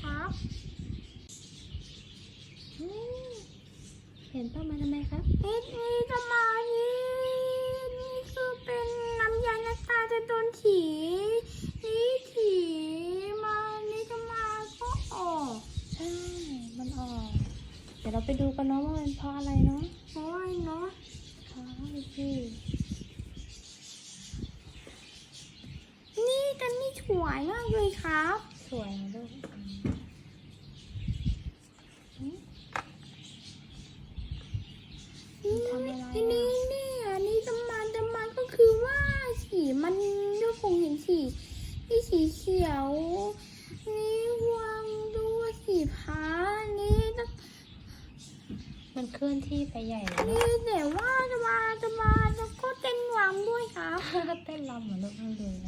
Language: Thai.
ครับเห็นต้ามาทำไมครับเห็นไอ้ทำไมนี่คือเป็นน้ำยาน้ำตาจะโดนถีนี่ถีมานี่จะมาก็ออกใช่มันออก เดี๋ยวเราไปดูกันเนาะว่ามันเพราะอะไรเนาะเพราะอะไรเนาะค่ะพี่นี่กันนี่สวยมากเลยครับ สวยด้ นี่นี่นี่นี่อันนี้จะมาจะมาก็คือว่าสีมันดูผมเห็นสีนี่สีเขียว นี่วางดูว่าสีฟ้านี่ต้องมันเคลื่อนที่ไปใหญ่เลยนี่แต่ว่าจะมาจะมาจะก็เต้นรำด้วยครับเต้นรำเหมือนลูกนั่งดูนะ